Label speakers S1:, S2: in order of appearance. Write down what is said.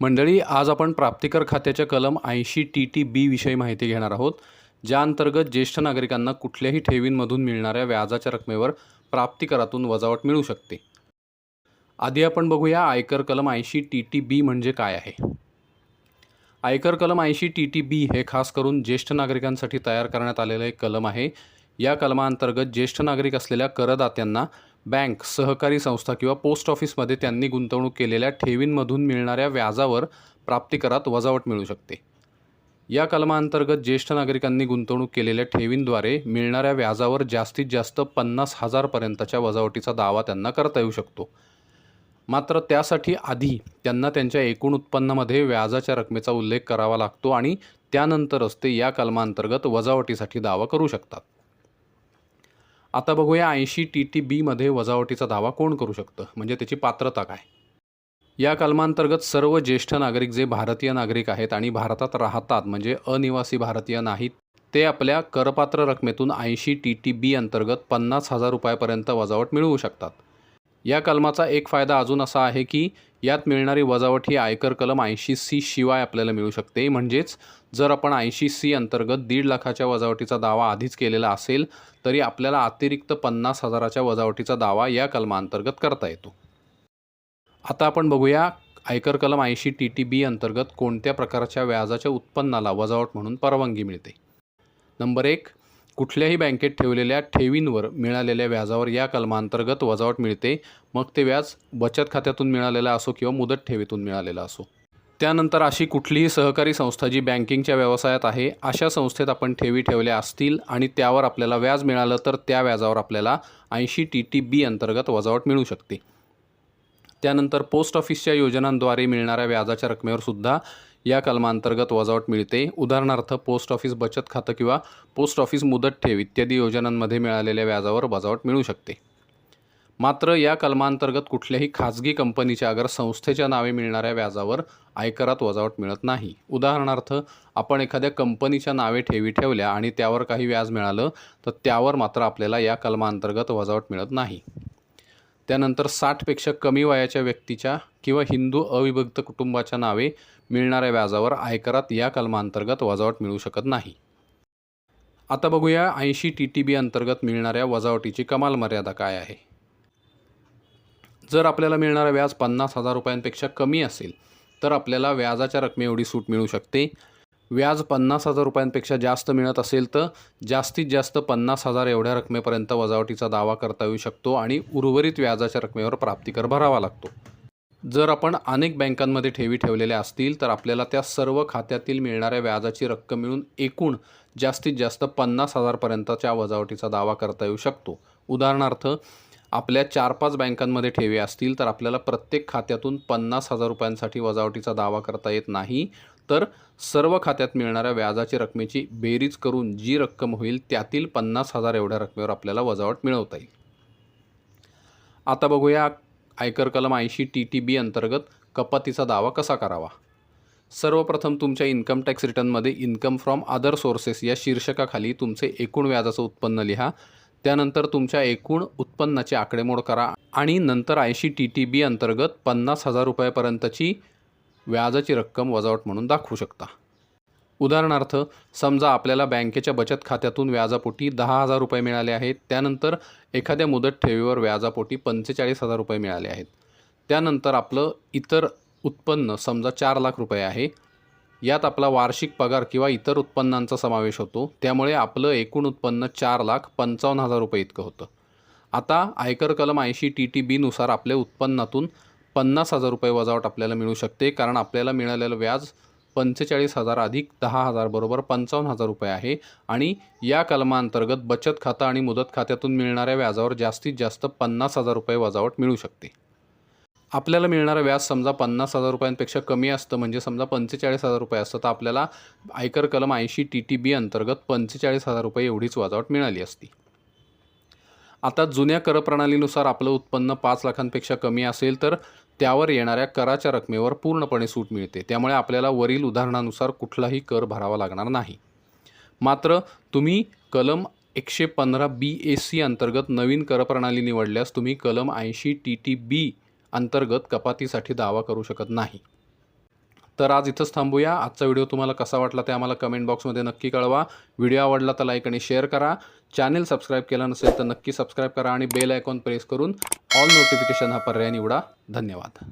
S1: मंडळी आज आपण प्राप्तिकर खात्याच्या कलम ऐंशी टी टी बी विषयी माहिती घेणार आहोत ज्या अंतर्गत ज्येष्ठ नागरिकांना कुठल्याही ठेवींमधून मिळणाऱ्या व्याजाच्या रकमेवर प्राप्तिकरातून वजावट मिळू शकते. आधी आपण बघूया आयकर कलम ऐंशी टी टी बी म्हणजे काय आहे. आयकर कलम ऐंशी टी टी बी हे खास करून ज्येष्ठ नागरिकांसाठी तयार करण्यात आलेलं एक कलम आहे. या कलमाअंतर्गत ज्येष्ठ नागरिक असलेल्या करदात्यांना बँक सहकारी संस्था किंवा पोस्ट ऑफिसमध्ये त्यांनी गुंतवणूक केलेल्या ठेवींमधून मिळणाऱ्या व्याजावर प्राप्तिकरात वजावट मिळू शकते. या कलमाअंतर्गत ज्येष्ठ नागरिकांनी गुंतवणूक केलेल्या ठेवींद्वारे मिळणाऱ्या व्याजावर जास्तीत जास्त पन्नास हजारपर्यंतच्या वजावटीचा दावा त्यांना करता येऊ शकतो. मात्र त्यासाठी आधी त्यांना त्यांच्या एकूण उत्पन्नामध्ये व्याजाच्या रकमेचा उल्लेख करावा लागतो आणि त्यानंतरच ते या कलमांतर्गत वजावटीसाठी दावा करू शकतात. आता बघूया ऐंशी टी टी बीमध्ये वजावटीचा दावा कोण करू शकतं? म्हणजे त्याची पात्रता काय? या कलमांतर्गत सर्व ज्येष्ठ नागरिक जे भारतीय नागरिक आहेत आणि भारतात राहतात म्हणजे अनिवासी भारतीय नाहीत ते आपल्या करपात्र रकमेतून ऐंशी टी टी बी अंतर्गत पन्नास हजार रुपयापर्यंत वजावट मिळवू शकतात. या कलमाचा एक फायदा अजून असा आहे की यात मिळणारी वजावट ही आयकर कलम ऐंशी सी शिवाय आपल्याला मिळू शकते. म्हणजेच जर आपण ऐंशी सी अंतर्गत दीड लाखाच्या वजावटीचा दावा आधीच केलेला असेल तरी आपल्याला अतिरिक्त पन्नास हजाराच्या वजावटीचा दावा या कलमांतर्गत करता येतो. आता आपण बघूया आयकर कलम ऐंशी टी टी बी अंतर्गत कोणत्या प्रकारच्या व्याजाच्या उत्पन्नाला वजावट म्हणून परवानगी मिळते. नंबर एक कुठल्याही बँकेत ठेवलेल्या ठेवींवर मिळालेल्या व्याजावर या कलमांतर्गत वजावट मिळते. मग ते व्याज बचत खात्यातून मिळालेलं असो किंवा मुदत ठेवीतून मिळालेलं असो. त्यानंतर अशी कुठलीही सहकारी संस्था जी बँकिंगच्या व्यवसायात आहे अशा संस्थेत आपण ठेवी ठेवल्या असतील आणि त्यावर आपल्याला व्याज मिळालं तर त्या व्याजावर आपल्याला ऐंशी टी टी बी अंतर्गत वजावट मिळू शकते. त्यानंतर पोस्ट ऑफिसच्या योजनांद्वारे मिळणाऱ्या व्याजाच्या रकमेवर सुद्धा या कलमांतर्गत वजावट मिळते. उदाहरणार्थ पोस्ट ऑफिस बचत खातं किंवा पोस्ट ऑफिस मुदत ठेव इत्यादी योजनांमध्ये मिळालेल्या व्याजावर वजावट मिळू शकते. मात्र या कलमांतर्गत कुठल्याही खाजगी कंपनीच्या अगर संस्थेच्या नावे मिळणाऱ्या व्याजावर आयकरात वजावट मिळत नाही. उदाहरणार्थ आपण एखाद्या कंपनीच्या नावे ठेवी ठेवल्या आणि त्यावर काही व्याज मिळालं तर त्यावर मात्र आपल्याला या कलमांतर्गत वजावट मिळत नाही. त्यानंतर साठपेक्षा कमी वयाच्या व्यक्तीच्या किंवा हिंदू अविभक्त कुटुंबाच्या नावे मिळणाऱ्या व्याजावर आयकरात या कलमांतर्गत वजावट मिळू शकत नाही. आता बघूया ऐंशी टी टी बी अंतर्गत मिळणाऱ्या वजावटीची कमाल मर्यादा काय आहे. जर आपल्याला मिळणारं व्याज पन्नास हजार रुपयांपेक्षा कमी असेल तर आपल्याला व्याजाच्या रकमेएवढी सूट मिळू शकते. व्याज पन्नास हजार रुपयांपेक्षा जास्त मिळत असेल तर जास्तीत जास्त पन्नास हजार एवढ्या रकमेपर्यंत वजावटीचा दावा करता येऊ शकतो आणि उर्वरित व्याजाच्या रकमेवर प्राप्तिकर भरावा लागतो. जर आपण अनेक बँकांमध्ये ठेवी ठेवलेल्या असतील तर आपल्याला त्या सर्व खात्यातील मिळणाऱ्या व्याजाची रक्कम मिळून एकूण जास्तीत जास्त पन्नास हजारपर्यंतच्या वजावटीचा दावा करता येऊ शकतो. उदाहरणार्थ आपल्या चार पाच बँकांमध्ये ठेवी असतील तर आपल्याला प्रत्येक खात्यातून पन्नास हजार रुपयांसाठी वजावटीचा दावा करता येत नाही. तर सर्व खात्यात मिळणाऱ्या व्याजाची रकमेची बेरीज करून जी रक्कम होईल त्यातील पन्नास हजार एवढ्या रकमेवर आपल्याला वजावट मिळवता येईल. आता बघूया आयकर कलम ऐंशी टी टी बी अंतर्गत कपातीचा दावा कसा करावा? सर्वप्रथम तुमच्या इन्कम टॅक्स रिटर्नमध्ये इन्कम फ्रॉम अदर सोर्सेस या शीर्षकाखाली तुमचे एकूण व्याजाचं उत्पन्न लिहा. त्यानंतर तुमच्या एकूण उत्पन्नाची आकडेमोड करा आणि नंतर ऐंशी टी टी बी अंतर्गत पन्नास हजार रुपयापर्यंतची व्याजाची रक्कम वजावट म्हणून दाखवू शकता. उदाहरणार्थ समजा आपल्याला बँकेच्या बचत खात्यातून व्याजापोटी दहा हजार रुपये मिळाले आहेत त्यानंतर एखाद्या मुदत ठेवीवर व्याजापोटी पंचेचाळीस हजार रुपये मिळाले आहेत. त्यानंतर आपलं इतर उत्पन्न समजा चार लाख रुपये आहे यात आपला वार्षिक पगार किंवा इतर उत्पन्नांचा समावेश होतो. त्यामुळे आपलं एकूण उत्पन्न चार लाख पंचावन्न हजार रुपये इतकं होतं. आता आयकर कलम ऐंशी टी टी बीनुसार आपल्या उत्पन्नातून पन्नास हजार रुपये वजावट आपल्याला मिळू शकते. कारण आपल्याला मिळालेलं व्याज पंचेचाळीस हजार अधिक दहा हजार बरोबर पंचावन्न हजार रुपये आहे. आणि या कलमांतर्गत बचत खातं आणि मुदत खात्यातून मिळणाऱ्या व्याजावर जास्तीत जास्त पन्नास हजार रुपये वजावट मिळू शकते. आपल्याला मिळणारं व्याज समजा पन्नास हजार रुपयांपेक्षा कमी असतं म्हणजे समजा पंचेचाळीस हजार रुपये असतं तर आपल्याला आयकर कलम ऐंशी टी टी बी अंतर्गत पंचेचाळीस हजार रुपये एवढीच वजावट मिळाली असती. आता जुन्या करप्रणालीनुसार आपलं उत्पन्न पाच लाखांपेक्षा कमी असेल तर त्यावर येणाऱ्या कराच्या रकमेवर पूर्णपणे सूट मिळते. त्यामुळे आपल्याला वरील उदाहरणानुसार कुठलाही कर भरावा लागणार नाही. मात्र तुम्ही कलम एकशे पंधरा बी ए सी अंतर्गत नवीन करप्रणाली निवडल्यास तुम्ही कलम ऐंशी टी टी बी अंतर्गत कपातीसाठी दावा करू शकत नाही. तर आज इथंच थांबूया. आजचा व्हिडिओ तुम्हाला कसा वाटला ते आम्हाला कमेंट बॉक्समध्ये नक्की कळवा. व्हिडिओ आवडला तर लाईक आणि शेअर करा. चॅनेल सबस्क्राईब केला नसेल तर नक्की सबस्क्राईब करा आणि बेल आयकॉन प्रेस करून ऑल नोटिफिकेशन हा पर्याय निवडा. धन्यवाद.